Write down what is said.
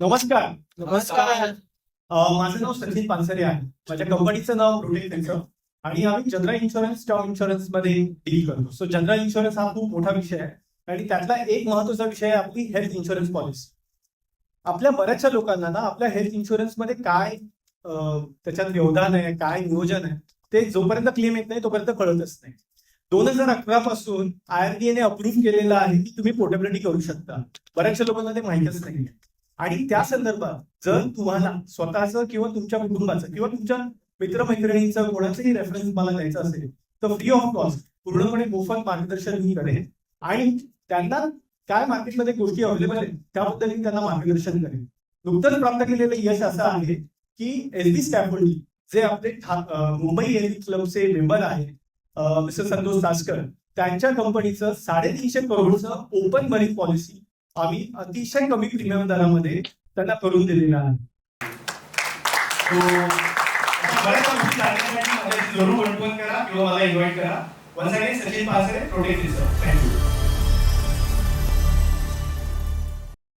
नमस्कार. नमस्कार. माझं नाव सचिन पानसरे आहे. माझ्या कंपनीचं नाव प्रोटेक्ट त्यांचं. आणि आम्ही जनरल इन्शुरन्स टर्म इन्शुरन्समध्ये डील करतो. सो जनरल इन्शुरन्स हा खूप मोठा विषय आहे. आणि त्यातला एक महत्त्वाचा विषय आहे आपली हेल्थ इन्शुरन्स पॉलिसी आपल्या बऱ्याचशा लोकांना ना आपल्या हेल्थ इन्शुरन्समध्ये काय त्याच्यात व्यवधान आहे काय नियोजन आहे ते जोपर्यंत क्लेम येत नाही तोपर्यंत कळतच नाही. दोन हजार अकरा पासून आयआरडीएने अप्रूव्ह केलेलं आहे की तुम्ही पोर्टेबिलिटी करू शकता. बऱ्याचशा लोकांना ते माहितच नाही आणि त्या संदर्भात जर तुम्हाला स्वतःचं किंवा तुमच्या कुटुंबाचं किंवा तुमच्या मित्रमैत्रिणींचं कोणाचंही रेफरन्स मला द्यायचं असेल तर फ्री ऑफ कॉस्ट पूर्णपणे मोफत मार्गदर्शन मी करेन. आणि त्यांना काय मार्केटमध्ये गोष्टी अवेलेबल आहेत त्याबद्दल मी त्यांना मार्गदर्शन करेन. नुकतंच प्राप्त केलेलं यश असं आहे की एस बी स्टॅफोर्डी जे आपले मुंबई हेल्थ क्लबचे मेंबर आहेत मिस्टर संतोष दासकर त्यांच्या कंपनीचं साडेतीनशे करोडचं ओपन मरीन पॉलिसी आम्ही अतिशय कमी प्रीमियम दरामध्ये त्यांना करून दिलेला आहे. बऱ्याच गोष्टी जाणण्यासाठी मला जरूर करा किंवा मला इन्व्हाइट करा. Once Sachin Pasre protect thank you